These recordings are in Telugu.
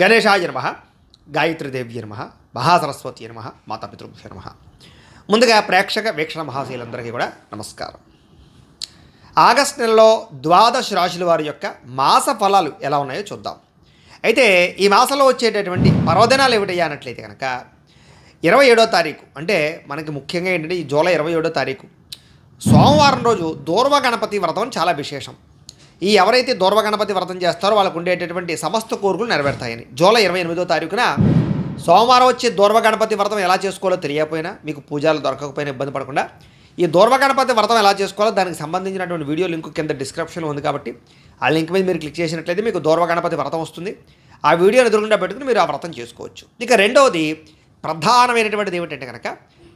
గణేశాయ నమ గాయత్రిదేవ్య నమ మహాసరస్వతి నమ మాతాపితృభ్య నమ. ముందుగా ప్రేక్షక వీక్షణ మహాశీలందరికీ కూడా నమస్కారం. ఆగస్ట్ నెలలో ద్వాదశ రాశుల వారి యొక్క మాస ఫలాలు ఎలా ఉన్నాయో చూద్దాం. అయితే ఈ మాసంలో వచ్చేటటువంటి పర్వదినాలు ఏమిటయ్యా అన్నట్లయితే కనుక ఇరవై ఏడో తారీఖు అంటే మనకి ముఖ్యంగా ఏంటంటే ఈ జూలై ఇరవై ఏడో తారీఖు. సోమవారం రోజు దూర్వ గణపతి వ్రతం చాలా విశేషం. ఈ ఎవరైతే దూర్వ గణపతి వ్రతం చేస్తారో వాళ్ళకు ఉండేటటువంటి సమస్త కోరికలు నెరవేరుతాయని. జూలై ఇరవై ఎనిమిదో తారీఖున సోమవారం వచ్చే దూర్వ గణపతి వ్రతం ఎలా చేసుకోవాలో తెలియకపోయినా మీకు పూజలు దొరకకపోయినా ఇబ్బంది పడకుండా ఈ దూర్వ గణపతి వ్రతం ఎలా చేసుకోవాలో దానికి సంబంధించినటువంటి వీడియో లింక్ కింద డిస్క్రిప్షన్లో ఉంది కాబట్టి ఆ లింక్ మీద మీరు క్లిక్ చేసినట్లయితే మీకు దూర్వ గణపతి వ్రతం వస్తుంది. ఆ వీడియోని ఎదురుగుండా పెట్టుకుని మీరు ఆ వ్రతం చేసుకోవచ్చు. ఇక రెండవది ప్రధానమైనటువంటిది ఏమిటంటే కనుక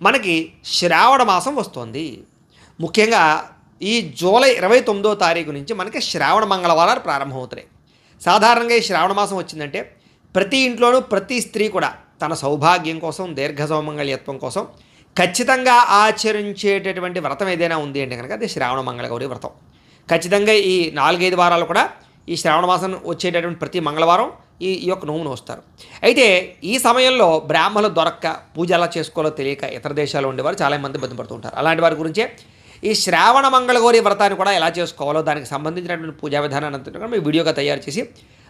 మనకి శ్రావణ మాసం వస్తుంది. ముఖ్యంగా ఈ జూలై ఇరవై తొమ్మిదో తారీఖు నుంచి మనకి శ్రావణ మంగళవారాలు ప్రారంభమవుతున్నాయి. సాధారణంగా ఈ శ్రావణ మాసం వచ్చిందంటే ప్రతి ఇంట్లోనూ ప్రతి స్త్రీ కూడా తన సౌభాగ్యం కోసం దీర్ఘ సౌమంగళ్యత్వం కోసం ఖచ్చితంగా ఆచరించేటటువంటి వ్రతం ఏదైనా ఉంది అంటే కనుక అది శ్రావణ మంగళగౌరి వ్రతం. ఖచ్చితంగా ఈ నాలుగైదు వారాలు కూడా ఈ శ్రావణ మాసం వచ్చేటటువంటి ప్రతి మంగళవారం ఈ ఈ యొక్క నోమును వస్తారు. అయితే ఈ సమయంలో బ్రాహ్మణులు దొరక్క పూజ ఎలా చేసుకోవాలో తెలియక ఇతర దేశాల్లో ఉండేవారు చాలామంది ఇబ్బంది ఉంటారు. అలాంటి వారి గురించే ఈ శ్రావణ మంగళగౌరి వ్రతాన్ని కూడా ఎలా చేసుకోవాలో దానికి సంబంధించినటువంటి పూజా విధానాన్ని అంతా కూడా మీ వీడియోగా తయారు చేసి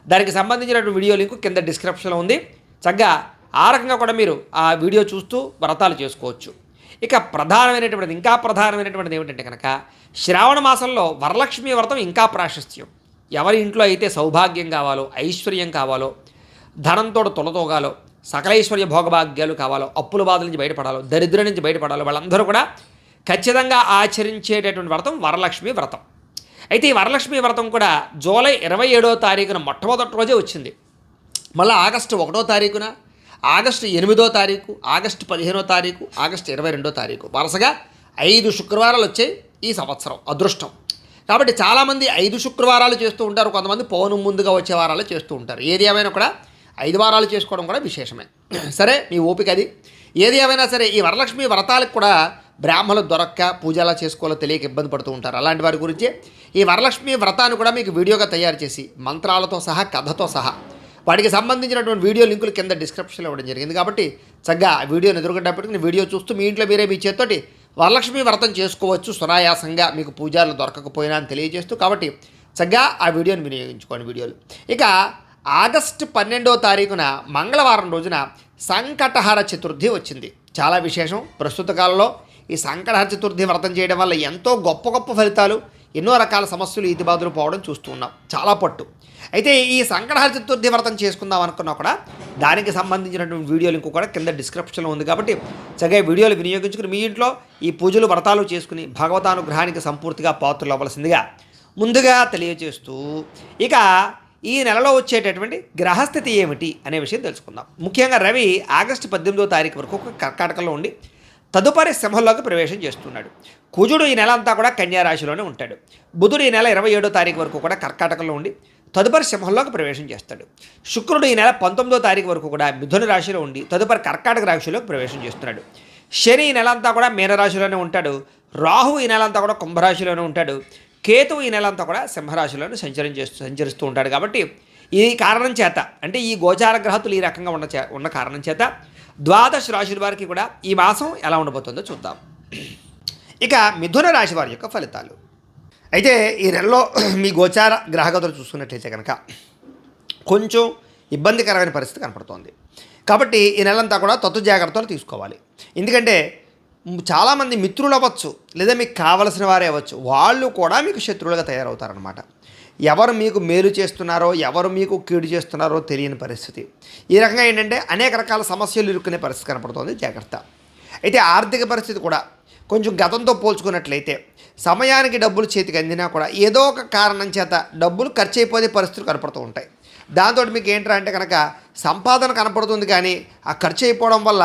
దానికి సంబంధించినటువంటి వీడియో లింక్ కింద డిస్క్రిప్షన్లో ఉంది. చక్కగా ఆ రకంగా కూడా మీరు ఆ వీడియో చూస్తూ వ్రతాలు చేసుకోవచ్చు. ఇక ప్రధానమైనటువంటిది ఇంకా ప్రధానమైనటువంటిది ఏమిటంటే కనుక శ్రావణ మాసంలో వరలక్ష్మి వ్రతం ఇంకా ప్రాశస్త్యం. ఎవరి ఇంట్లో అయితే సౌభాగ్యం కావాలో ఐశ్వర్యం కావాలో ధనంతో తొలతోగాలో సకలైశ్వర్య భోగభాగ్యాలు కావాలో అప్పుల బాధల నుంచి బయటపడాలో దరిద్రం నుంచి బయటపడాలో వాళ్ళందరూ కూడా ఖచ్చితంగా ఆచరించేటటువంటి వ్రతం వరలక్ష్మి వ్రతం. అయితే ఈ వరలక్ష్మి వ్రతం కూడా జూలై ఇరవై ఏడో తారీఖున మొట్టమొదటి రోజే వచ్చింది. మళ్ళీ ఆగస్టు ఒకటో తారీఖున ఆగస్టు ఎనిమిదో తారీఖు ఆగస్టు పదిహేనో తారీఖు ఆగస్టు ఇరవై రెండో తారీఖు. వరుసగా ఐదు శుక్రవారాలు వచ్చాయి ఈ సంవత్సరం అదృష్టం. కాబట్టి చాలామంది ఐదు శుక్రవారాలు చేస్తూ ఉంటారు కొంతమంది పౌను ముందుగా వచ్చే వారాలు చేస్తూ ఉంటారు. ఏది ఏమైనా కూడా ఐదు వారాలు చేసుకోవడం కూడా విశేషమే. సరే మీ ఓపిక అది. ఏది ఏమైనా సరే ఈ వరలక్ష్మి వ్రతాలకు కూడా బ్రాహ్మణులు దొరక్క పూజలా చేసుకోవాలో తెలియక ఇబ్బంది పడుతూ ఉంటారు. అలాంటి వారి గురించి ఈ వరలక్ష్మి వ్రతాన్ని కూడా మీకు వీడియోగా తయారు చేసి మంత్రాలతో సహా కథతో సహా వాటికి సంబంధించినటువంటి వీడియో లింకులు కింద డిస్క్రిప్షన్లో ఇవ్వడం జరిగింది. కాబట్టి చక్కగా వీడియోని ఎదురుగడ్డ వీడియో చూస్తూ మీ ఇంట్లో మీరే మీ చేత్తోటి వరలక్ష్మి వ్రతం చేసుకోవచ్చు. సునాయాసంగా మీకు పూజలు దొరకకపోయినా అని తెలియజేస్తూ కాబట్టి చక్కగా ఆ వీడియోని వినియోగించుకోండి వీడియోలు. ఇక ఆగస్టు పన్నెండో తారీఖున మంగళవారం రోజున సంకటహార చతుర్థి వచ్చింది. చాలా విశేషం. ప్రస్తుత కాలంలో ఈ సంకటహర చతుర్థి వ్రతం చేయడం వల్ల ఎంతో గొప్ప గొప్ప ఫలితాలు ఎన్నో రకాల సమస్యలు ఇతిబాదులు పోవడం చూస్తూ ఉన్నాం. చాలా పట్టు. అయితే ఈ సంకటహర చతుర్థి వ్రతం చేసుకుందాం అనుకున్నా కూడా దానికి సంబంధించినటువంటి వీడియో లింక్ కూడా కింద డిస్క్రిప్షన్లో ఉంది కాబట్టి చక్కగా వీడియోలు వినియోగించుకుని మీ ఇంట్లో ఈ పూజలు వ్రతాలు చేసుకుని భగవతానుగ్రహానికి సంపూర్తిగా పాత్రలు అవ్వాల్సిందిగా ముందుగా తెలియజేస్తూ ఇక ఈ నెలలో వచ్చేటటువంటి గ్రహస్థితి ఏమిటి అనే విషయం తెలుసుకుందాం. ముఖ్యంగా రవి ఆగస్టు పద్దెనిమిదో తారీఖు వరకు ఒక కర్కాటకలో ఉండి తదుపరి సింహంలోకి ప్రవేశం చేస్తున్నాడు. కుజుడు ఈ నెల అంతా కూడా కన్యా రాశిలోనే ఉంటాడు. బుధుడు ఈ నెల ఇరవై ఏడో తారీఖు వరకు కూడా కర్కాటకంలో ఉండి తదుపరి సింహంలోకి ప్రవేశం చేస్తాడు. శుక్రుడు ఈ నెల పంతొమ్మిదో తారీఖు వరకు కూడా మిథున రాశిలో ఉండి తదుపరి కర్కాటక రాశిలోకి ప్రవేశం చేస్తున్నాడు. శని ఈ నెల అంతా కూడా మీనరాశిలోనే ఉంటాడు. రాహు ఈ నెల అంతా కూడా కుంభరాశిలోనే ఉంటాడు. కేతువు ఈ నెల అంతా కూడా సింహరాశిలోనే సంచరం చేస్తూ సంచరిస్తూ ఉంటాడు. కాబట్టి ఈ కారణం చేత అంటే ఈ గోచార గ్రహతులు ఈ రకంగా ఉన్న చే ఉన్న కారణం చేత ద్వాదశ రాశుల వారికి కూడా ఈ మాసం ఎలా ఉండబోతుందో చూద్దాం. ఇక మిథున రాశి వారి యొక్క ఫలితాలు. అయితే ఈ నెలలో మీ గోచార గ్రహగతులు చూసుకున్నట్లయితే కనుక కొంచెం ఇబ్బందికరమైన పరిస్థితి కనపడుతోంది. కాబట్టి ఈ నెలంతా కూడా తత్తు జాగ్రత్తలు తీసుకోవాలి. ఎందుకంటే చాలామంది మిత్రులు అవ్వచ్చు లేదా మీకు కావలసిన వారే అవ్వచ్చు వాళ్ళు కూడా మీకు శత్రువులుగా తయారవుతారనమాట ఎవరు మీకు మేలు చేస్తున్నారో ఎవరు మీకు కీడు చేస్తున్నారో తెలియని పరిస్థితి. ఈ రకంగా ఏంటంటే అనేక రకాల సమస్యలు ఇరుక్కునే పరిస్థితి కనపడుతుంది. జాగ్రత్త. అయితే ఆర్థిక పరిస్థితి కూడా కొంచెం గతంతో పోల్చుకున్నట్లయితే సమయానికి డబ్బులు చేతికి అందినా కూడా ఏదో ఒక కారణం చేత డబ్బులు ఖర్చు అయిపోయే పరిస్థితులు కనపడుతూ ఉంటాయి. దాంతో మీకు ఏంట్రా అంటే కనుక సంపాదన కనపడుతుంది కానీ ఆ ఖర్చు అయిపోవడం వల్ల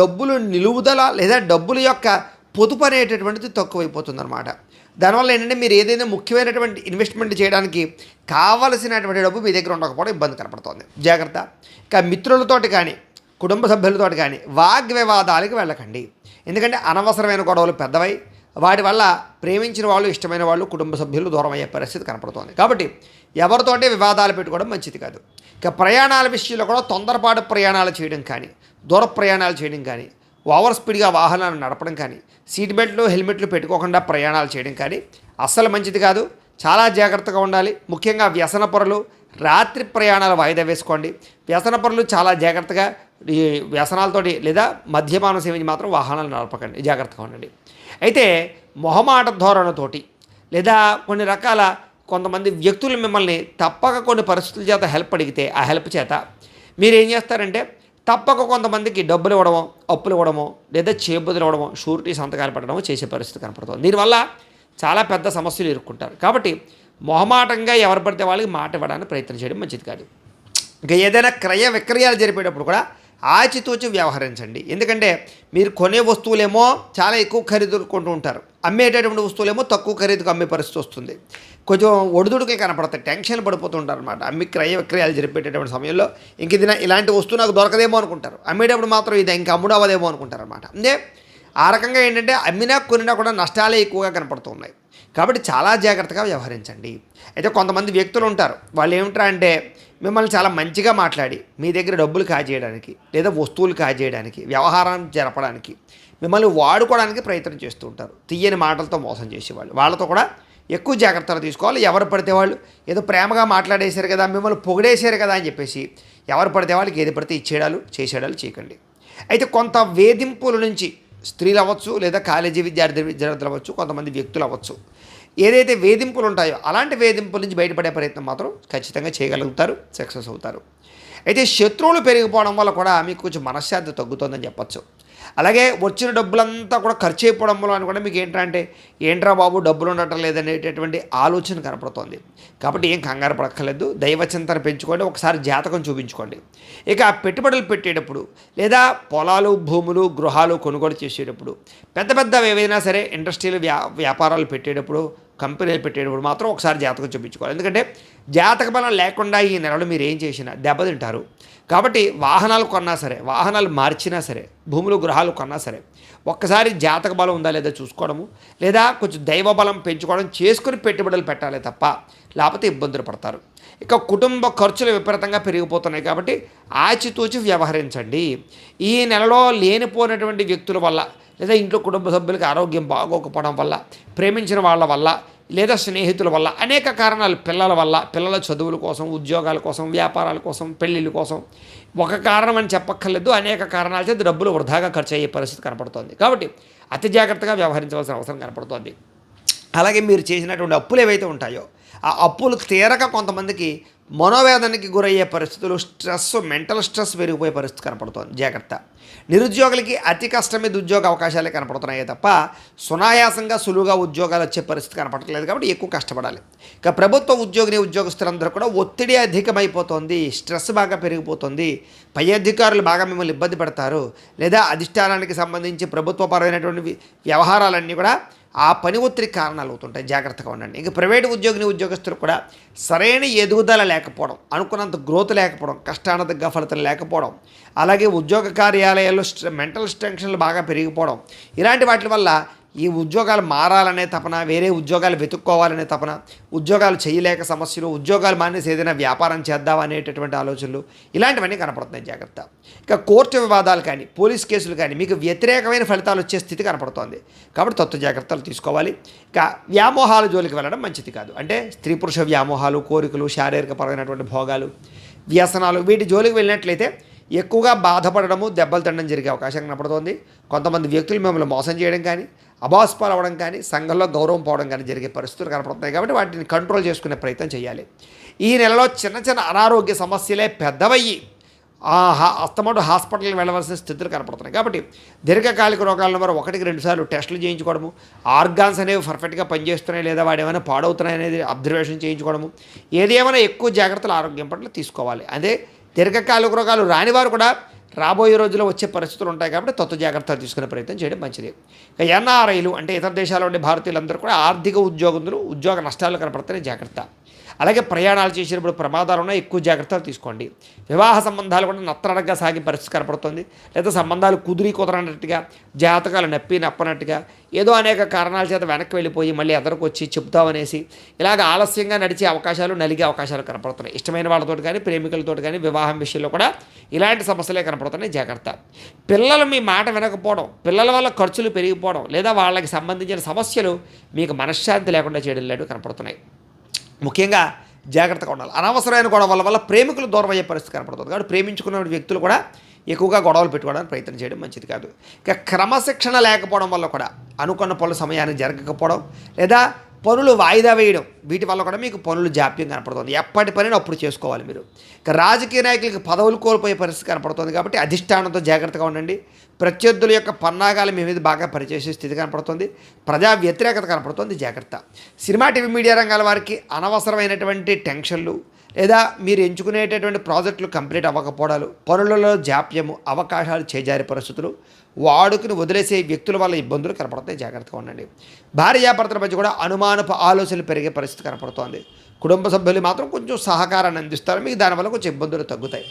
డబ్బులు నిలువుదల లేదా డబ్బుల యొక్క పొదుపు అనేటటువంటిది తక్కువైపోతుంది అనమాట దానివల్ల ఏంటంటే మీరు ఏదైనా ముఖ్యమైనటువంటి ఇన్వెస్ట్మెంట్ చేయడానికి కావలసినటువంటి డబ్బు మీ దగ్గర ఉండకపోవడం ఇబ్బంది కనపడుతుంది. జాగ్రత్త. ఇక మిత్రులతోటి కానీ కుటుంబ సభ్యులతోటి కానీ వాగ్వివాదాలకు వెళ్ళకండి. ఎందుకంటే అనవసరమైన గొడవలు పెద్దవై వాటి వల్ల ప్రేమించిన వాళ్ళు ఇష్టమైన వాళ్ళు కుటుంబ సభ్యులు దూరం అయ్యే పరిస్థితి కనపడుతోంది. కాబట్టి ఎవరితోటే వివాదాలు పెట్టుకోవడం మంచిది కాదు. ఇక ప్రయాణాల విషయంలో కూడా తొందరపాటు ప్రయాణాలు చేయడం కానీ దూర ప్రయాణాలు చేయడం కానీ ఓవర్ స్పీడ్గా వాహనాలు నడపడం కానీ సీట్ బెల్ట్లు హెల్మెట్లు పెట్టుకోకుండా ప్రయాణాలు చేయడం కానీ అస్సలు మంచిది కాదు. చాలా జాగ్రత్తగా ఉండాలి. ముఖ్యంగా వ్యసన పొరలు రాత్రి ప్రయాణాలు వాయిదా వేసుకోండి. వ్యసన పొరలు చాలా జాగ్రత్తగా ఈ వ్యసనాలతోటి లేదా మద్యపానం సేవించి మాత్రం వాహనాలు నడపకండి. జాగ్రత్తగా ఉండండి. అయితే మొహమాట ధోరణితోటి లేదా కొన్ని రకాల కొంతమంది వ్యక్తులు మిమ్మల్ని తప్పక కొన్ని పరిస్థితుల చేత హెల్ప్ అడిగితే ఆ హెల్ప్ చేత మీరు ఏం చేస్తారంటే తప్పక కొంతమందికి డబ్బులు ఇవ్వడమో అప్పులు ఇవ్వడమో లేదా చేబుదులు ఇవ్వడమో షూరిటీ సంతకాలు పెట్టడమో చేసే పరిస్థితి కనపడుతుంది. దీనివల్ల చాలా పెద్ద సమస్యలు ఎదుర్కొంటారు. కాబట్టి మొహమాటంగా ఎవరు పడితే వాళ్ళకి మాట ఇవ్వడానికి ప్రయత్నం చేయడం మంచిది కాదు. ఇంకా ఏదైనా క్రయ విక్రయాలు జరిపేటప్పుడు కూడా ఆచితూచి వ్యవహరించండి. ఎందుకంటే మీరు కొనే వస్తువులేమో చాలా ఎక్కువ ఖరీదుకుంటూ ఉంటారు. అమ్మేటటువంటి వస్తువులేమో తక్కువ ఖరీదుకు అమ్మే పరిస్థితి వస్తుంది. కొంచెం ఒడిదుడుకే కనపడతాయి టెన్షన్ పడిపోతుంటారు అనమాట అమ్మి క్రయ విక్రయాలు జరిపేటటువంటి సమయంలో ఇంక ఇది ఇలాంటి వస్తువు నాకు దొరకదేమో అనుకుంటారు. అమ్మేటప్పుడు మాత్రం ఇది ఇంకా అమ్ముడు అవ్వదేమో అనుకుంటారు అనమాట అంటే ఆ రకంగా ఏంటంటే అమ్మినా కొనినా కూడా నష్టాలే ఎక్కువగా కనపడుతున్నాయి. కాబట్టి చాలా జాగ్రత్తగా వ్యవహరించండి. అయితే కొంతమంది వ్యక్తులు ఉంటారు. వాళ్ళు ఏమిట్రా అంటే మిమ్మల్ని చాలా మంచిగా మాట్లాడి మీ దగ్గర డబ్బులు కాజేయడానికి లేదా వస్తువులు కాజేయడానికి వ్యవహారం జరపడానికి మిమ్మల్ని వాడుకోవడానికి ప్రయత్నం చేస్తూ ఉంటారు. తీయని మాటలతో మోసం చేసేవాళ్ళు. వాళ్ళతో కూడా ఎక్కువ జాగ్రత్తలు తీసుకోవాలి. ఎవరు పడితే వాళ్ళు ఏదో ప్రేమగా మాట్లాడేశారు కదా మిమ్మల్ని పొగిడేశారు కదా అని చెప్పేసి ఎవరు పడితే వాళ్ళకి ఏది పడితే ఇచ్చేయడాలు చేసేడాలు చేయకండి. అయితే కొంత వేధింపుల నుంచి స్త్రీలు అవ్వచ్చు లేదా కాలేజీ విద్యార్థి విద్యార్థులు అవ్వచ్చు కొంతమంది వ్యక్తులు అవ్వచ్చు. ఏదైతే వేధింపులు ఉంటాయో అలాంటి వేధింపుల నుంచి బయటపడే ప్రయత్నం మాత్రం ఖచ్చితంగా చేయగలుగుతారు సక్సెస్ అవుతారు. అయితే శత్రువులు పెరిగిపోవడం వల్ల కూడా మీకు కొంచెం మనశ్శాంతి తగ్గుతుందని చెప్పచ్చు. అలాగే వచ్చిన డబ్బులంతా కూడా ఖర్చు అయిపోవడం వల్ల కూడా మీకు ఏంటంటే ఏంట్రా బాబు డబ్బులు ఉండటం లేదనేటటువంటి ఆలోచన కనపడుతోంది. కాబట్టి ఏం కంగారు పడక్కర్లేదు. దైవచింతన పెంచుకోండి. ఒకసారి జాతకం చూపించుకోండి. ఇక ఆ పెట్టుబడులు పెట్టేటప్పుడు లేదా పొలాలు భూములు గృహాలు కొనుగోలు చేసేటప్పుడు పెద్ద పెద్ద ఏవైనా సరే ఇండస్ట్రీలు వ్యా వ్యాపారాలు పెట్టేటప్పుడు కంపెనీలు పెట్టేటప్పుడు మాత్రం ఒకసారి జాతకం చూపించుకోవాలి. ఎందుకంటే జాతక బలం లేకుండా ఈ నెలలో మీరు ఏం చేసినా దెబ్బతింటారు కాబట్టి వాహనాలు కొన్నా సరే వాహనాలు మార్చినా సరే భూములు గృహాలు కొన్నా సరే ఒక్కసారి జాతక బలం ఉందా లేదా చూసుకోవడము లేదా కొంచెం దైవ బలం పెంచుకోవడం చేసుకుని పెట్టుబడులు పెట్టాలి తప్ప లేకపోతే ఇబ్బందులు పడతారు. ఇక కుటుంబ ఖర్చులు విపరీతంగా పెరిగిపోతున్నాయి కాబట్టి ఆచితూచి వ్యవహరించండి. ఈ నెలలో లేనిపోయినటువంటి వ్యక్తుల వల్ల లేదా ఇంట్లో కుటుంబ సభ్యులకి ఆరోగ్యం బాగోకపోవడం వల్ల ప్రేమించిన వాళ్ళ వల్ల లేదా స్నేహితుల వల్ల అనేక కారణాలు పిల్లల వల్ల పిల్లల చదువుల కోసం ఉద్యోగాల కోసం వ్యాపారాల కోసం పెళ్ళిళ్ళ కోసం. ఒక కారణం అని చెప్పక్కర్లేదు అనేక కారణాల చేత డబ్బులు వృధాగా ఖర్చు అయ్యే పరిస్థితి కనపడుతోంది. కాబట్టి అతి జాగ్రత్తగా వ్యవహరించవలసిన అవసరం కనపడుతోంది. అలాగే మీరు చేసినటువంటి అప్పులు ఏవైతే ఉంటాయో ఆ అప్పులు తీరక కొంతమందికి మనోవేదనకి గురయ్యే పరిస్థితులు స్ట్రెస్ మెంటల్ స్ట్రెస్ పెరిగిపోయే పరిస్థితి కనపడుతోంది. జాగ్రత్త. నిరుద్యోగులకి అతి కష్టమే ఉద్యోగ అవకాశాలే కనపడుతున్నాయే తప్ప సునాయాసంగా సులువుగా ఉద్యోగాలు వచ్చే పరిస్థితి కనపడట్లేదు కాబట్టి ఎక్కువ కష్టపడాలి. ఇక ప్రభుత్వ ఉద్యోగిని ఉద్యోగస్తులందరూ కూడా ఒత్తిడి అధికమైపోతుంది స్ట్రెస్ బాగా పెరిగిపోతుంది పై అధికారులు బాగా మిమ్మల్ని ఇబ్బంది పెడతారు లేదా అధిష్టానానికి సంబంధించి ప్రభుత్వపరమైనటువంటి వ్యవహారాలన్నీ కూడా ఆ పని ఒత్తిడి కారణాలు అవుతుంటాయి జాగ్రత్తగా ఉండండి. ఇంకా ప్రైవేటు ఉద్యోగిని ఉద్యోగస్తులు కూడా సరైన ఎదుగుదల లేకపోవడం అనుకున్నంత గ్రోత్ లేకపోవడం కష్టానదగ్గ ఫలితం లేకపోవడం అలాగే ఉద్యోగ కార్యాలయాల్లో మెంటల్ టెన్షన్లు బాగా పెరిగిపోవడం ఇలాంటి వాటి వల్ల ఈ ఉద్యోగాలు మారాలనే తపన వేరే ఉద్యోగాలు వెతుక్కోవాలనే తపన ఉద్యోగాలు చేయలేక సమస్యలు ఉద్యోగాలు మానేసి ఏదైనా వ్యాపారం చేద్దాం అనేటటువంటి ఆలోచనలు ఇలాంటివన్నీ కనపడుతున్నాయి జాగ్రత్త. ఇక కోర్టు వివాదాలు కానీ పోలీస్ కేసులు కానీ మీకు వ్యతిరేకమైన ఫలితాలు వచ్చే స్థితి కనపడుతోంది. కాబట్టి తత్వ జాగ్రత్తలు తీసుకోవాలి. ఇక వ్యామోహాల జోలికి వెళ్ళడం మంచిది కాదు. అంటే స్త్రీ పురుష వ్యామోహాలు కోరికలు శారీరకపరమైనటువంటి భోగాలు వ్యసనాలు వీటి జోలికి వెళ్ళినట్లయితే ఎక్కువగా బాధపడడము దెబ్బలు తినడం జరిగే అవకాశం కనపడుతోంది. కొంతమంది వ్యక్తులు మిమ్మల్ని మోసం చేయడం కానీ అబాస్పాలు అవ్వడం కానీ సంఘంలో గౌరవం పోవడం కానీ జరిగే పరిస్థితులు కనపడుతున్నాయి కాబట్టి వాటిని కంట్రోల్ చేసుకునే ప్రయత్నం చేయాలి. ఈ నెలలో చిన్న చిన్న అనారోగ్య సమస్యలే పెద్దవయ్యి ఆ హా అస్తమాటు హాస్పిటల్కి వెళ్ళవలసిన స్థితులు కనపడుతున్నాయి. కాబట్టి దీర్ఘకాలిక రోగాల నెంబర్ ఒకటికి రెండుసార్లు టెస్టులు చేయించుకోవడము ఆర్గాన్స్ అనేవి పర్ఫెక్ట్గా పనిచేస్తున్నాయి లేదా వాడు ఏమైనా పాడవుతున్నాయి అనేది అబ్జర్వేషన్ చేయించుకోవడము ఏదేమైనా ఎక్కువ జాగ్రత్తలు ఆరోగ్యం పట్ల తీసుకోవాలి. అదే దీర్ఘకాలిక రోగాలు రాని వారు కూడా రాబోయే రోజుల్లో వచ్చే పరిస్థితులు ఉంటాయి కాబట్టి తత్వ జాగ్రత్తలు తీసుకునే ప్రయత్నం చేయడం మంచిది. ఇక ఎన్ఆర్ఐలు అంటే ఇతర దేశాల్లో ఉండే భారతీయులందరూ కూడా ఆర్థిక ఉద్యోగులు ఉద్యోగ నష్టాలు కనపడుతున్నాయి జాగ్రత్త. అలాగే ప్రయాణాలు చేసినప్పుడు ప్రమాదాలు ఉన్నాయి ఎక్కువ జాగ్రత్తలు తీసుకోండి. వివాహ సంబంధాలు కూడా నత్తనడగా సాగి పరిస్థితి కనపడుతుంది. లేదా సంబంధాలు కుదిరి కుదరనట్టుగా జాతకాలు నప్పి నప్పనట్టుగా ఏదో అనేక కారణాల చేత వెనక్కి వెళ్ళిపోయి మళ్ళీ ఎదరికి వచ్చి చెప్తామనేసి ఇలాగ ఆలస్యంగా నడిచే అవకాశాలు నలిగే అవకాశాలు కనపడుతున్నాయి. ఇష్టమైన వాళ్ళతో కానీ ప్రేమికులతో కానీ వివాహం విషయంలో కూడా ఇలాంటి సమస్యలే కనపడుతున్నాయి. జాగ్రత్త. పిల్లలు మీ మాట వినకపోవడం పిల్లల వల్ల ఖర్చులు పెరిగిపోవడం లేదా వాళ్ళకి సంబంధించిన సమస్యలు మీకు మనశ్శాంతి లేకుండా చేయడం లేదు కనపడుతున్నాయి. ముఖ్యంగా జాగ్రత్తగా ఉండాలి. అనవసరమైన గొడవల వల్ల ప్రేమికులు దూరం అయ్యే పరిస్థితి కనపడుతుంది. కాబట్టి ప్రేమించుకున్న వ్యక్తులు కూడా ఎక్కువగా గొడవలు పెట్టుకోవడానికి ప్రయత్నం చేయడం మంచిది కాదు. ఇక క్రమశిక్షణ లేకపోవడం వల్ల కూడా అనుకున్న పనులు సమయానికి జరగకపోవడం లేదా పనులు వాయిదా వేయడం. వీటి వల్ల కూడా మీకు పనులు జాప్యం కనపడుతుంది. ఎప్పటి పనిని అప్పుడు చేసుకోవాలి మీరు. ఇక రాజకీయ నాయకులకి పదవులు కోల్పోయే పరిస్థితి కనపడుతుంది కాబట్టి అధిష్టానంతో జాగ్రత్తగా ఉండండి. ప్రత్యర్థుల యొక్క పన్నాగాలు మీ మీద బాగా పనిచేసే స్థితి కనపడుతుంది. ప్రజా వ్యతిరేకత కనపడుతుంది. జాగ్రత్త. సినిమా టీవీ మీడియా రంగాల వారికి అనవసరమైనటువంటి టెన్షన్లు లేదా మీరు ఎంచుకునేటటువంటి ప్రాజెక్టులు కంప్లీట్ అవ్వకపోవడాలు పనులలో జాప్యము అవకాశాలు చేజారే పరిస్థితులు వాడుకుని వదిలేసే వ్యక్తుల వల్ల ఇబ్బందులు కనపడతాయి. జాగ్రత్తగా ఉండండి. భార్యాభర్తల మధ్య కూడా అనుమానపు ఆలోచనలు పెరిగే పరిస్థితి కనపడుతోంది. కుటుంబ సభ్యులు మాత్రం కొంచెం సహకారాన్ని అందిస్తారు. మీకు దానివల్ల కొంచెం ఇబ్బందులు తగ్గుతాయి.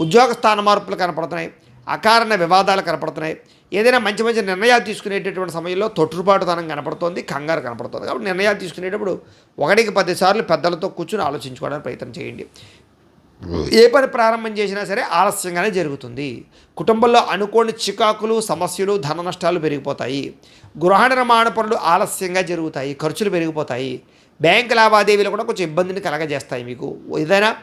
ఉద్యోగ స్థాన మార్పులు కనపడుతున్నాయి. అకారణ వివాదాలు కనపడుతున్నాయి. ఏదైనా మంచి మంచి నిర్ణయాలు తీసుకునేటటువంటి సమయంలో తొట్టుపాటుతనం కనపడుతోంది కంగారు కనపడుతుంది. కాబట్టి నిర్ణయాలు తీసుకునేటప్పుడు ఒకటికి పది సార్లు పెద్దలతో కూర్చుని ఆలోచించుకోవడానికి ప్రయత్నం చేయండి. ఏ పని ప్రారంభం చేసినా సరే ఆలస్యంగానే జరుగుతుంది. కుటుంబంలో అనుకోని చికాకులు సమస్యలు ధన నష్టాలు పెరిగిపోతాయి. గృహ నిర్మాణ పనులు ఆలస్యంగా జరుగుతాయి ఖర్చులు పెరిగిపోతాయి. బ్యాంక్ లావాదేవీలు కూడా కొంచెం ఇబ్బందిని కలగజేస్తాయి మీకు. ఏదైనా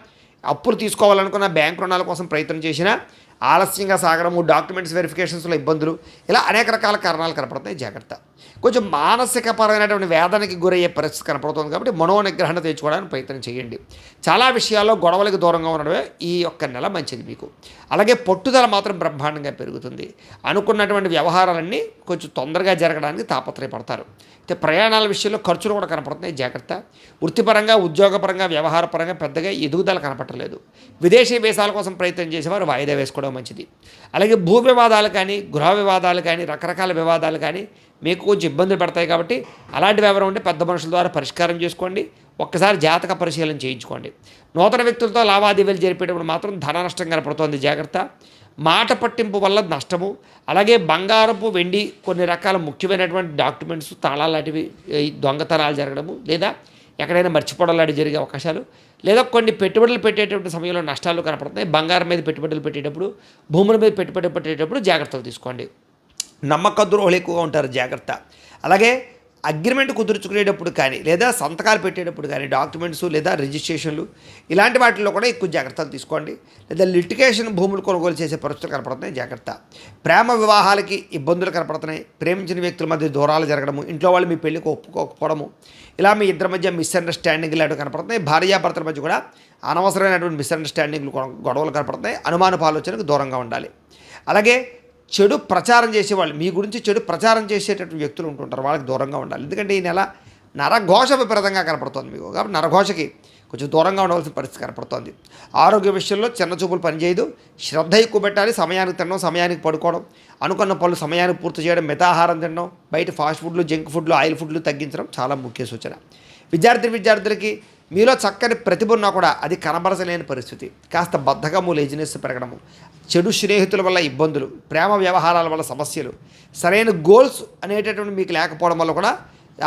అప్పులు తీసుకోవాలనుకున్న బ్యాంక్ రుణాల కోసం ప్రయత్నం చేసినా ఆలస్యంగా సాగడము డాక్యుమెంట్స్ వెరిఫికేషన్స్లో ఇబ్బందులు ఇలా అనేక రకాల కారణాలు కనపడతాయి. జాగ్రత్త. కొంచెం మానసిక పరమైనటువంటి వేదనకి గురయ్యే పరిస్థితి కనపడుతుంది కాబట్టి మనోనిగ్రహణ తెచ్చుకోవడానికి ప్రయత్నం చేయండి. చాలా విషయాల్లో గొడవలకు దూరంగా ఉండడమే ఈ యొక్క నెల మంచిది మీకు. అలాగే పట్టుదల మాత్రం బ్రహ్మాండంగా పెరుగుతుంది. అనుకున్నటువంటి వ్యవహారాలన్నీ కొంచెం తొందరగా జరగడానికి తాపత్రయపడతారు. ప్రయాణాల విషయంలో ఖర్చులు కూడా కనపడుతున్నాయి. జాగ్రత్త. వృత్తిపరంగా ఉద్యోగపరంగా వ్యవహారపరంగా పెద్దగా ఎదుగుదల కనపడలేదు. విదేశీ వేసాల కోసం ప్రయత్నం చేసేవారు వాయిదా వేసుకోవడం మంచిది. అలాగే భూ వివాదాలు కానీ గృహ వివాదాలు కానీ రకరకాల వివాదాలు కానీ మీకు కొంచెం ఇబ్బందులు పెడతాయి కాబట్టి అలాంటి ఎవరు ఉంటే పెద్ద మనుషుల ద్వారా పరిష్కారం చేసుకోండి. ఒక్కసారి జాతక పరిశీలన చేయించుకోండి. నూతన వ్యక్తులతో లావాదేవీలు జరిపేటప్పుడు మాత్రం ధన నష్టం కనపడుతోంది. జాగ్రత్త. మాట పట్టింపు వల్ల నష్టము అలాగే బంగారపు వెండి కొన్ని రకాల ముఖ్యమైనటువంటి డాక్యుమెంట్స్ తాళాలు లాంటివి దొంగతనాలు జరగడము లేదా ఎక్కడైనా మర్చిపోవడం లాంటివి జరిగే అవకాశాలు లేదా కొన్ని పెట్టుబడులు పెట్టేటప్పుడు సమయంలో నష్టాలు కనపడతాయి. బంగారం మీద పెట్టుబడులు పెట్టేటప్పుడు భూముల మీద పెట్టుబడి పెట్టేటప్పుడు జాగ్రత్తలు తీసుకోండి. నమ్మక ద్రోహులు ఎక్కువగా ఉంటారు జాగ్రత్త. అలాగే అగ్రిమెంట్ కుదుర్చుకునేటప్పుడు కానీ లేదా సంతకాలు పెట్టేటప్పుడు కానీ డాక్యుమెంట్స్ లేదా రిజిస్ట్రేషన్లు ఇలాంటి వాటిల్లో కూడా ఎక్కువ జాగ్రత్తలు తీసుకోండి. లేదా లిటికేషన్ భూములు కొనుగోలు చేసే పరిస్థితులు కనపడుతున్నాయి జాగ్రత్త. ప్రేమ వివాహాలకి ఇబ్బందులు కనపడుతున్నాయి. ప్రేమించిన వ్యక్తుల మధ్య దూరాలు జరగడము ఇంట్లో వాళ్ళు మీ పెళ్ళికి ఒప్పుకోకపోవడము ఇలా మీ ఇద్దరి మధ్య మిస్అండర్స్టాండింగ్ లాంటివి కనపడుతున్నాయి. భార్యాభర్తల మధ్య కూడా అనవసరమైనటువంటి మిస్అండర్స్టాండింగ్లు గొడవలు కనపడుతున్నాయి. అనుమానపు ఆలోచనకు దూరంగా ఉండాలి. అలాగే చెడు ప్రచారం చేసేవాళ్ళు మీ గురించి చెడు ప్రచారం చేసేటటువంటి వ్యక్తులు ఉంటుంటారు వాళ్ళకి దూరంగా ఉండాలి. ఎందుకంటే ఈ నెల నరఘోష విపరీతంగా కనపడుతుంది మీకు. కాబట్టి నరఘోషకి కొంచెం దూరంగా ఉండవలసిన పరిస్థితి కనపడుతోంది. ఆరోగ్య విషయంలో చిన్న చూపులు పనిచేయదు. శ్రద్ధ ఎక్కువ పెట్టాలి. సమయానికి తినడం సమయానికి పడుకోవడం అనుకున్న పనులు సమయానికి పూర్తి చేయడం మితాహారం తినడం బయట ఫాస్ట్ ఫుడ్లు జంక్ ఫుడ్లు ఆయిల్ ఫుడ్లు తగ్గించడం చాలా ముఖ్య సూచన. విద్యార్థి విద్యార్థులకి మీలో చక్కని ప్రతిభ ఉన్నా కూడా అది కనబరచలేని పరిస్థితి. కాస్త బద్ధకము లేజినెస్ పెరగడము. చెడు స్నేహితుల వల్ల ఇబ్బందులు ప్రేమ వ్యవహారాల వల్ల సమస్యలు. సరైన గోల్స్ అనేటటువంటి మీకు లేకపోవడం వల్ల కూడా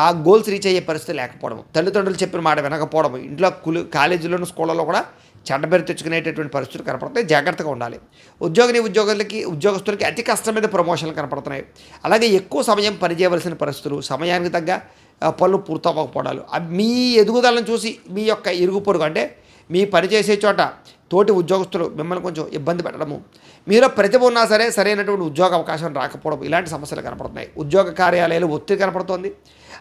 ఆ గోల్స్ రీచ్ అయ్యే పరిస్థితి లేకపోవడం తల్లిదండ్రులు చెప్పిన మాట వినకపోవడం ఇంట్లో కులు కాలేజీలోను స్కూళ్ళలో కూడా చెడ్డబెరి తెచ్చుకునేటటువంటి పరిస్థితులు కనపడతాయి. జాగ్రత్తగా ఉండాలి. ఉద్యోగిని ఉద్యోగులకి ఉద్యోగస్తులకి అతి కష్టం మీద ప్రమోషన్లు కనపడుతున్నాయి. అలాగే ఎక్కువ సమయం పనిచేయవలసిన పరిస్థితులు సమయానికి తగ్గ పనులు పూర్తవ్వకపోవడాలు. మీ ఎదుగుదలను చూసి మీ యొక్క ఇరుగు పొరుగు అంటే మీ పనిచేసే చోట తోటి ఉద్యోగస్తులు మిమ్మల్ని కొంచెం ఇబ్బంది పెట్టడము. మీలో ప్రతిభ ఉన్నా సరే సరైనటువంటి ఉద్యోగ అవకాశం రాకపోవడం ఇలాంటి సమస్యలు కనపడుతున్నాయి. ఉద్యోగ కార్యాలయాలు ఒత్తిడి కనపడుతోంది.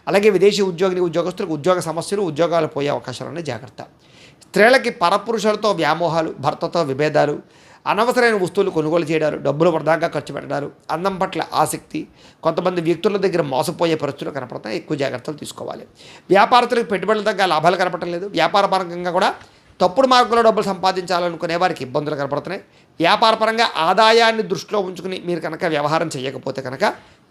అలాగే విదేశీ ఉద్యోగిని ఉద్యోగస్తులకు ఉద్యోగ సమస్యలు ఉద్యోగాలు పోయే అవకాశాలు ఉన్నాయి. జాగ్రత్త. స్త్రీలకి పరపురుషులతో వ్యామోహాలు భర్తతో విభేదాలు అనవసరమైన వస్తువులు కొనుగోలు చేయడాలు డబ్బులు వృధాగా ఖర్చు పెట్టడాలు అందం పట్ల ఆసక్తి కొంతమంది వ్యక్తుల దగ్గర మోసపోయే పరిస్థితులు కనపడతాయి. ఎక్కువ జాగ్రత్తలు తీసుకోవాలి. వ్యాపారస్తులకు పెట్టుబడుల తగ్గ లాభాలు కనపడలేదు వ్యాపార పరంగా కూడా తప్పుడు మార్గంలో డబ్బులు సంపాదించాలనుకునే వారికి ఇబ్బందులు కనపడుతున్నాయి. వ్యాపారపరంగా ఆదాయాన్ని దృష్టిలో ఉంచుకుని మీరు కనుక వ్యవహారం చేయకపోతే కనుక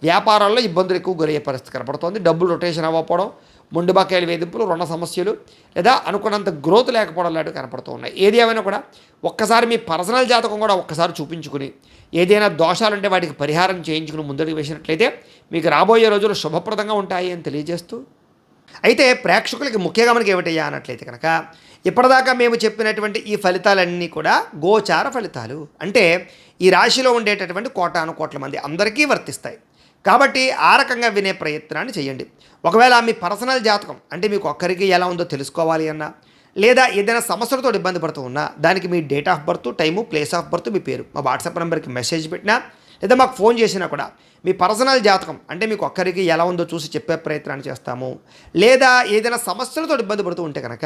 వ్యాపారాల్లో ఇబ్బందులు ఎక్కువ గురయ్యే పరిస్థితి కనపడుతోంది. డబ్బులు రొటేషన్ అవ్వకపోవడం మొండు బకాయిల వేధింపులు రుణ సమస్యలు లేదా అనుకున్నంత గ్రోత్ లేకపోవడం లాంటివి కనపడుతూ ఉన్నాయి. ఏది ఏమైనా కూడా ఒక్కసారి మీ పర్సనల్ జాతకం కూడా ఒక్కసారి చూపించుకుని ఏదైనా దోషాలుంటే వాటికి పరిహారం చేయించుకుని ముందడుగు వేసినట్లయితే మీకు రాబోయే రోజులు శుభప్రదంగా ఉంటాయి అని తెలియజేస్తూ. అయితే ప్రేక్షకులకి ముఖ్యంగా మనకి ఏమిటయ్యా అన్నట్లయితే కనుక ఇప్పటిదాకా మేము చెప్పినటువంటి ఈ ఫలితాలన్నీ కూడా గోచార ఫలితాలు. అంటే ఈ రాశిలో ఉండేటటువంటి కోటాను కోట్ల మంది అందరికీ వర్తిస్తాయి. కాబట్టి ఆ రకంగా వినే ప్రయత్నాన్ని చేయండి. ఒకవేళ మీ పర్సనల్ జాతకం అంటే మీకు ఒక్కరికి ఎలా ఉందో తెలుసుకోవాలి అన్నా లేదా ఏదైనా సమస్యలతో ఇబ్బంది పడుతూ ఉన్నా దానికి మీ date of birth time place of birth మీ పేరు మా వాట్సాప్ నెంబర్కి మెసేజ్ పెట్టినా లేదా మాకు ఫోన్ చేసినా కూడా మీ పర్సనల్ జాతకం అంటే మీకు ఒక్కరికి ఎలా ఉందో చూసి చెప్పే ప్రయత్నాన్ని చేస్తాము. లేదా ఏదైనా సమస్యలతో ఇబ్బంది పడుతూ ఉంటే కనుక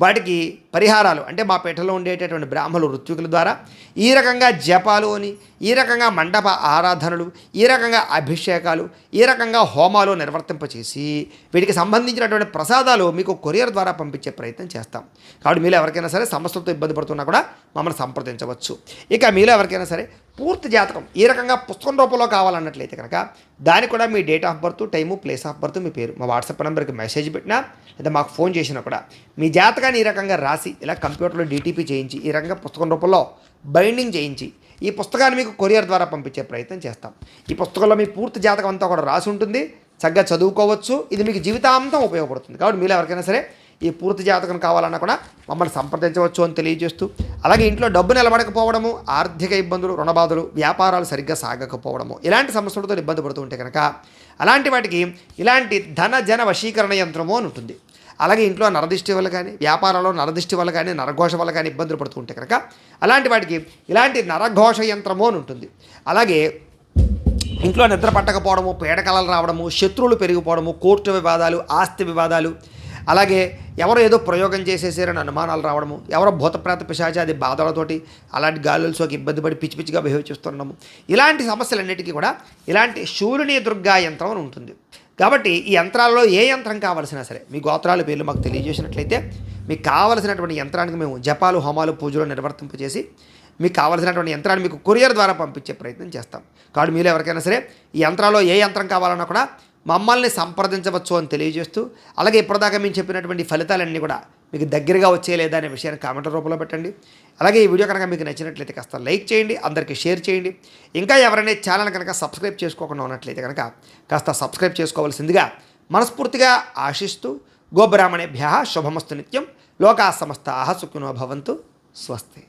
వాటికి పరిహారాలు అంటే మా పీఠలో ఉండేటటువంటి బ్రాహ్మణులు ఋత్వికుల ద్వారా ఈ రకంగా జపాలు అని ఈ రకంగా మండప ఆరాధనలు ఈ రకంగా అభిషేకాలు ఈ రకంగా హోమాలు నిర్వర్తింపచేసి వీటికి సంబంధించినటువంటి ప్రసాదాలు మీకు కొరియర్ ద్వారా పంపించే ప్రయత్నం చేస్తాం. కాబట్టి మీరు ఎవరికైనా సరే సమస్యలతో ఇబ్బంది పడుతున్నా కూడా మమ్మల్ని సంప్రదించవచ్చు. ఇక మీలో ఎవరికైనా సరే పూర్తి జాతకం ఈ రకంగా పుస్తకం రూపంలో కావాలన్నట్లయితే కనుక దానికి కూడా మీ date of birth time place of birth మీ పేరు మా వాట్సాప్ నెంబర్కి మెసేజ్ పెట్టినా లేదా మాకు ఫోన్ చేసినా కూడా మీ జాతకాన్ని ఈ రకంగా రాసి ఇలా కంప్యూటర్లో డీటీపీ చేయించి ఈ రకంగా పుస్తకం రూపంలో బైండింగ్ చేయించి ఈ పుస్తకాన్ని మీకు కొరియర్ ద్వారా పంపించే ప్రయత్నం చేస్తాం. ఈ పుస్తకంలో మీ పూర్తి జాతకం అంతా కూడా రాసి ఉంటుంది. చక్కగా చదువుకోవచ్చు. ఇది మీకు జీవితాంతం ఉపయోగపడుతుంది. కాబట్టి మీరు ఎవరికైనా సరే ఈ పూర్తి జాతకం కావాలన్నా కూడా మమ్మల్ని సంప్రదించవచ్చు అని తెలియజేస్తూ అలాగే ఇంట్లో డబ్బు నిలబడకపోవడము ఆర్థిక ఇబ్బందులు రుణబాధలు వ్యాపారాలు సరిగ్గా సాగకపోవడము ఇలాంటి సమస్యలతో ఇబ్బంది పడుతూ ఉంటే కనుక అలాంటి వాటికి ఇలాంటి ధన జన వశీకరణ యంత్రము అని ఉంటుంది. అలాగే ఇంట్లో నరదిష్టి వల్ల కానీ వ్యాపారంలో నరదిష్టి వల్ల కానీ నరఘోష వల్ల కానీ ఇబ్బందులు పడుతూ ఉంటాయి కనుక అలాంటి వాటికి ఇలాంటి నరఘోష యంత్రము అని ఉంటుంది. అలాగే ఇంట్లో నిద్ర పట్టకపోవడము పీడకలలు రావడము శత్రువులు పెరిగిపోవడము కోర్టు వివాదాలు ఆస్తి వివాదాలు అలాగే ఎవరో ఏదో ప్రయోగం చేసేసారని అనుమానాలు రావడము ఎవరో భూతప్రాత పిశాచాది బాధలతోటి అలాంటి గాలులు సోకి ఇబ్బంది పడి పిచ్చి పిచ్చిగా బిహేవ్ చేస్తున్నాము ఇలాంటి సమస్యలన్నిటికీ కూడా ఇలాంటి శూరుని దుర్గా యంత్రం అని ఉంటుంది. కాబట్టి ఈ యంత్రాలలో ఏ యంత్రం కావాల్సినా సరే మీ గోత్రాల పేర్లు మాకు తెలియజేసినట్లయితే మీకు కావలసినటువంటి యంత్రానికి మేము జపాలు హోమాలు పూజలు నిర్వర్తింపజేసి మీకు కావాల్సినటువంటి యంత్రాన్ని మీకు కొరియర్ ద్వారా పంపించే ప్రయత్నం చేస్తాం. కాబట్టి మీరు ఎవరికైనా సరే ఈ యంత్రాల్లో ఏ యంత్రం కావాలన్నా కూడా మమ్మల్ని సంప్రదించవచ్చు అని తెలియజేస్తూ అలాగే ఇప్పటిదాకా మేము చెప్పినటువంటి ఫలితాలన్నీ కూడా మీకు దగ్గరగా వచ్చే లేదా అనే విషయాన్ని కామెంట్ రూపంలో పెట్టండి. అలాగే ఈ వీడియో కనుక మీకు నచ్చినట్లయితే కాస్త లైక్ చేయండి అందరికీ షేర్ చేయండి. ఇంకా ఎవరైనా ఛానల్ కనుక సబ్స్క్రైబ్ చేసుకోకుండా ఉన్నట్లయితే కనుక కాస్త సబ్స్క్రైబ్ చేసుకోవాల్సిందిగా మనస్ఫూర్తిగా ఆశిస్తూ గోబ్రాహ్మణేభ్య శుభమస్తు నిత్యం. లోకా సమస్త సుఖినో భవంతు. స్వస్తి.